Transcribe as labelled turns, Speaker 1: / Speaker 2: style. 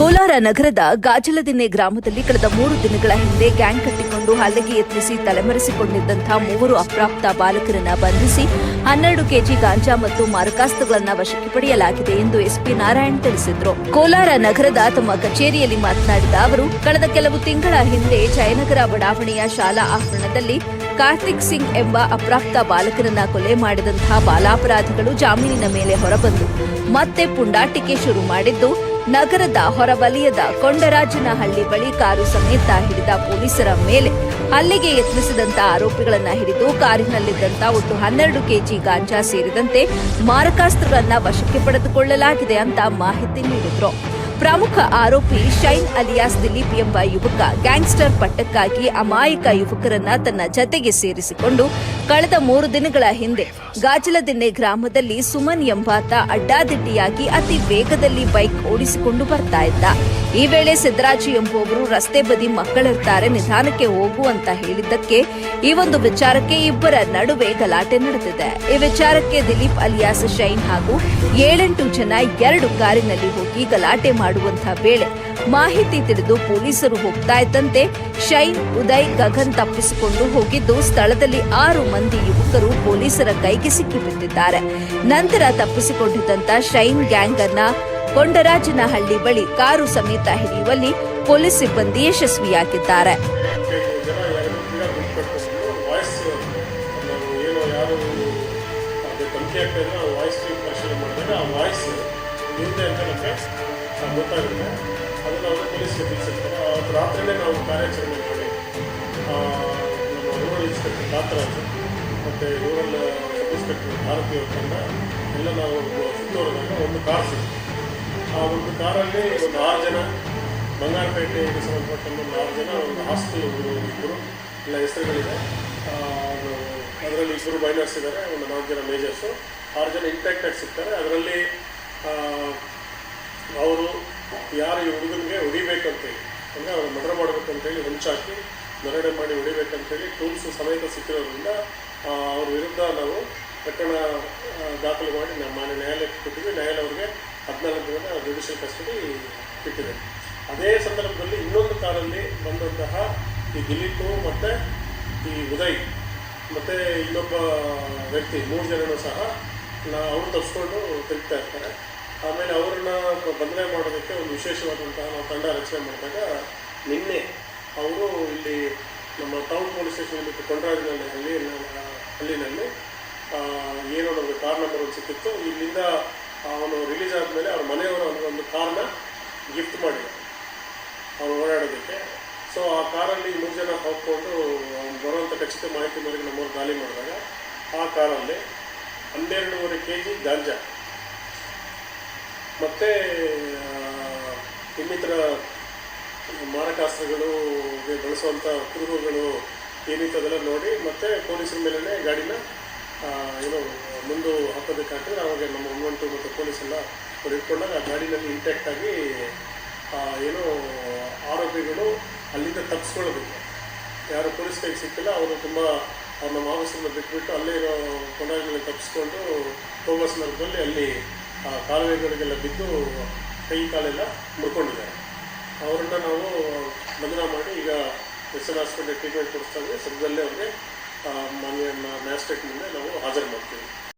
Speaker 1: ಕೋಲಾರ ನಗರದ ಗಾಜಲದಿನ್ನೆ ಗ್ರಾಮದಲ್ಲಿ ಕಳೆದ ಮೂರು ದಿನಗಳ ಹಿಂದೆ ಗ್ಯಾಂಗ್ ಕಟ್ಟಿಕೊಂಡು ಹಲ್ಲೆಗೆ ಯತ್ನಿಸಿ ತಲೆಮರೆಸಿಕೊಂಡಿದ್ದಂತಹ ಮೂವರು ಅಪ್ರಾಪ್ತ ಬಾಲಕರನ್ನ ಬಂಧಿಸಿ ಹನ್ನೆರಡು ಕೆಜಿ ಗಾಂಜಾ ಮತ್ತು ಮಾರಕಾಸ್ತ್ರಗಳನ್ನು ವಶಕ್ಕೆ ಪಡೆಯಲಾಗಿದೆ ಎಂದು ಎಸ್ಪಿ ನಾರಾಯಣ್ ತಿಳಿಸಿದ್ರು. ಕೋಲಾರ ನಗರದ ತಮ್ಮ ಕಚೇರಿಯಲ್ಲಿ ಮಾತನಾಡಿದ ಅವರು, ಕಳೆದ ಕೆಲವು ತಿಂಗಳ ಹಿಂದೆ ಜಯನಗರ ಬಡಾವಣೆಯ ಶಾಲಾ ಆವರಣದಲ್ಲಿ ಕಾರ್ತಿಕ್ ಸಿಂಗ್ ಎಂಬ ಅಪ್ರಾಪ್ತ ಬಾಲಕನನ್ನ ಕೊಲೆ ಮಾಡಿದಂತಹ ಬಾಲಾಪರಾಧಿಗಳು ಜಾಮೀನಿನ ಮೇಲೆ ಹೊರಬಂದು ಮತ್ತೆ ಪುಂಡಾಟಿಕೆ ಶುರು ಮಾಡಿದ್ದು ನಗರದ ಹೊರವಲಯದ ಕೊಂಡರಾಜನಹಳ್ಳಿ ಬಳಿ ಕಾರು ಸಮೇತ ಹಿಡಿದ ಪೊಲೀಸರ ಮೇಲೆ ಹಲ್ಲೆಗೆ ಯತ್ನಿಸಿದಂತ ಆರೋಪಿಗಳನ್ನು ಹಿಡಿದು ಕಾರಿನಲ್ಲಿದ್ದಂತ ಒಟ್ಟು ಹನ್ನೆರಡು ಕೆಜಿ ಗಾಂಜಾ ಸೇರಿದಂತೆ ಮಾರಕಾಸ್ತ್ರಗಳನ್ನು ವಶಕ್ಕೆ ಪಡೆದುಕೊಳ್ಳಲಾಗಿದೆ ಅಂತ ಮಾಹಿತಿ ನೀಡಿದ್ರು. ಪ್ರಮುಖ ಆರೋಪಿ ಶೈನ್ ಅಲಿಯಾಸ್ ದಿಲೀಪ್ ಎಂಬ ಯುವಕ ಗ್ಯಾಂಗ್ಸ್ಟರ್ ಪಟ್ಟಕ್ಕಾಗಿ ಅಮಾಯಕ ಯುವಕರನ್ನ ತನ್ನ ಜತೆಗೆ ಸೇರಿಸಿಕೊಂಡು ಕಳೆದ ಮೂರು ದಿನಗಳ ಹಿಂದೆ ಗಾಜಲದಿನ್ನೆ ಗ್ರಾಮದಲ್ಲಿ ಸುಮನ್ ಎಂಬಾತ ಅಡ್ಡಾದಿಡ್ಡಿಯಾಗಿ ಅತಿ ವೇಗದಲ್ಲಿ ಬೈಕ್ ಓಡಿಸಿಕೊಂಡು ಬರ್ತಾ ಇದ್ದ. ಈ ವೇಳೆ ಸಿದ್ದರಾಜು ಎಂಬುವವರು ರಸ್ತೆ ಬದಿ ಮಕ್ಕಳಿರ್ತಾರೆ, ನಿಧಾನಕ್ಕೆ ಹೋಗು ಅಂತ ಹೇಳಿದ್ದಕ್ಕೆ ಈ ಒಂದು ವಿಚಾರಕ್ಕೆ ಇಬ್ಬರ ನಡುವೆ ಗಲಾಟೆ ನಡೆದಿದೆ. ಈ ವಿಚಾರಕ್ಕೆ ದಿಲೀಪ್ ಅಲಿಯಾಸ್ ಶೈನ್ ಹಾಗೂ ಏಳೆಂಟು ಜನ ಎರಡು ಕಾರಿನಲ್ಲಿ ಹೋಗಿ ಗಲಾಟೆ ಮಾಡುವಂತಹ ವೇಳೆ ಮಾಹಿತಿ ತಿಳಿದು ಪೊಲೀಸರು ಹೋಗ್ತಾ ಇದ್ದಂತೆ ಶೈನ್, ಉದಯ್, ಗಗನ್ ತಪ್ಪಿಸಿಕೊಂಡು ಹೋಗಿದ್ದು ಸ್ಥಳದಲ್ಲಿ ಆರು ಮಂದಿ ಯುವಕರು ಪೊಲೀಸರ ಕೈಗೆ ಸಿಕ್ಕಿಬಿದ್ದಿದ್ದಾರೆ ನಂತರ ತಪ್ಪಿಸಿಕೊಂಡಿದ್ದಂತ ಶೈನ್ ಗ್ಯಾಂಗರ್ನ ಕೊಂಡರಾಜನಹಳ್ಳಿ ಬಳಿ ಕಾರು ಸಮೇತ ಹಿಡಿಯುವಲ್ಲಿ ಪೊಲೀಸ್ ಸಿಬ್ಬಂದಿ ಯಶಸ್ವಿಯಾಗಿದ್ದಾರೆ.
Speaker 2: ಮತ್ತೆ ರೂರಲ್ ಇನ್ಸ್ಪೆಕ್ಟರ್, ಭಾರತೀಯ ಒಪ್ಪಂದ ಎಲ್ಲ ನಾವು ಸುತ್ತೋರಿದಾಗ ಒಂದು ಕಾರ್ ಸಿಕ್ತು. ಆ ಒಂದು ಕಾರಲ್ಲಿ ಒಂದು ಆರು ಜನ, ಬಂಗಾರಪೇಟೆಗೆ ಸಂಬಂಧಪಟ್ಟಂತೆ ಒಂದು ಆರು ಜನ ಒಂದು ಹುಡುಗರು ಇಬ್ಬರು ಎಲ್ಲ ಹೆಸರುಗಳಿದೆ. ಅದರಲ್ಲಿ ಇಬ್ಬರು ಮೈನರ್ಸ್ ಇದ್ದಾರೆ ಒಂದು ನಾಲ್ಕು ಜನ ಮೇಜರ್ಸು ಆರು ಜನ ಇಂಟ್ಯಾಕ್ಟಾಗಿ ಸಿಗ್ತಾರೆ. ಅದರಲ್ಲಿ ಅವರು ಯಾರು ಈ ಹುಡುಗನಿಗೆ ಹೊಡಿಬೇಕಂತೇಳಿ, ಅಂದರೆ ಅವ್ರು ಮರ್ಡರ್ ಮಾಡಬೇಕಂತೇಳಿ ಹೊಂಚಾಕಿ ಮರಡೆ ಮಾಡಿ ಹೊಡಿಬೇಕಂತೇಳಿ, ಟೂಲ್ಸ್ ಸಮೇತ ಸಿಕ್ಕಿರೋದ್ರಿಂದ ಅವ್ರ ವಿರುದ್ಧ ನಾವು ಪ್ರಕರಣ ದಾಖಲು ಮಾಡಿ ನಮ್ಮ ಮಾನ್ಯ ನ್ಯಾಯಾಲಯಕ್ಕೆ ಕೊಟ್ಟಿದ್ವಿ. ನ್ಯಾಯಾಲಯ ಅವರಿಗೆ ಹದಿನಾಲ್ಕು ದಿನದ ಜುಡಿಷಿಯಲ್ ಕಸ್ಟಡಿ ಇಟ್ಟಿದೆ ಅದೇ ಸಂದರ್ಭದಲ್ಲಿ ಇನ್ನೊಂದು ಕಾರಲ್ಲಿ ಬಂದಂತಹ ಈ ದಿಲೀಪು ಮತ್ತು ಈ ಉದಯ್ ಮತ್ತು ಇನ್ನೊಬ್ಬ ವ್ಯಕ್ತಿ, ಮೂರು ಜನನೂ ಸಹ ನಾ, ಅವರು ತಪ್ಪಿಸ್ಕೊಂಡು ತಿರುಗ್ತಾ ಇರ್ತಾರೆ. ಆಮೇಲೆ ಅವ್ರನ್ನ ಬಂಧನೆ ಮಾಡೋದಕ್ಕೆ ಒಂದು ವಿಶೇಷವಾದಂತಹ ನಾವು ತಂಡ ರಚನೆ ಮಾಡಿದಾಗ ನಿನ್ನೆ ಅವರು ಇಲ್ಲಿ ನಮ್ಮ ಟೌನ್ ಪೊಲೀಸ್ ಸ್ಟೇಷನ್ ಬಿಟ್ಟು ಕೊಂಡರಾಜನಲ್ಲಿ ಹಳ್ಳಿ ಹಳ್ಳಿನಲ್ಲಿ ಏನೋ ನಮಗೆ ಕಾರ್ ನಂಬರ್ ಒಂದು ಸಿಕ್ಕಿತ್ತು ಇಲ್ಲಿಂದ ಅವನು ರಿಲೀಸ್ ಆದಮೇಲೆ ಅವ್ರ ಮನೆಯವರು ಅವನಿಗೆ ಒಂದು ಕಾರ್ನ ಗಿಫ್ಟ್ ಮಾಡಿದ ಅವ್ರು ಓಡಾಡೋದಕ್ಕೆ. ಸೊ ಆ ಕಾರಲ್ಲಿ ಮೂರು ಜನ ಹೋಗ್ಕೊಂಡು ಅವ್ನು ಬರುವಂಥ ಖಚಿತ ಮಾಹಿತಿ ಮೇರೆಗೆ ನಮ್ಮವ್ರು ದಾಳಿ ಮಾಡಿದಾಗ, ಆ ಕಾರಲ್ಲಿ ಹನ್ನೆರಡೂವರೆ ಕೆ ಜಿ ಗಾಂಜಾ ಮತ್ತು ಇನ್ನಿತರ ಮಾರಕಾಸ್ತ್ರಗಳು ಬಳಸುವಂಥ ಕುರುಹುಗಳು ಏನಿತ್ತದೆಲ್ಲ ನೋಡಿ, ಮತ್ತೆ ಪೊಲೀಸರ ಮೇಲೇ ಗಾಡಿನ ಏನು ಮುಂದೆ ಹಾಕಿದ್ರೆ ಅವಾಗ ನಮ್ಮ ಹನುಮಂತು ಮತ್ತು ಪೊಲೀಸೆಲ್ಲ ಅವ್ರು ಇಟ್ಕೊಂಡಾಗ ಆ ಗಾಡಿನಲ್ಲಿ ಇಂಟ್ಯಾಕ್ಟ್ ಆಗಿ ಏನು ಆರೋಪಿಗಳು ಅಲ್ಲಿಂದ ತಪ್ಪಿಸ್ಕೊಳ್ಳೋದಿಲ್ಲ ಯಾರು ಪೊಲೀಸ್ ಕೈಗೆ ಸಿಕ್ಕಿಲ್ಲ, ಅವರು ತುಂಬ ನಮ್ಮ ಆಫೀಸನ್ನು ಬಿಟ್ಬಿಟ್ಟು ಅಲ್ಲೇ ಇರೋ ಕೊನೆಗಳಲ್ಲಿ ತಪ್ಪಿಸ್ಕೊಂಡು ಹೋಗೋ ಸಂದರ್ಭದಲ್ಲಿ ಅಲ್ಲಿ ಕಾಲುವೆಗಳಿಗೆಲ್ಲ ಬಿದ್ದು ಕೈ ಕಾಲೆಲ್ಲ ಮುರ್ಕೊಂಡಿದ್ದಾರೆ. ಅವರನ್ನು ನಾವು ಬಂಧನ ಮಾಡಿ ಈಗ ಎಸ್ ಎಲ್ ಹಾಸ್ಪಿಟಲ್ ಟ್ರೀಟ್ಮೆಂಟ್ ಕೊಡಿಸ್ತಾ ಇದ್ದೀವಿ ಸದ್ಯದಲ್ಲೇ ಅವ್ರಿಗೆ ಮಾನ್ಯ ಮ್ಯಾಜಿಸ್ಟ್ರೇಟ್ ಮುಂದೆ ನಾವು ಹಾಜರು ಮಾಡ್ತೀವಿ.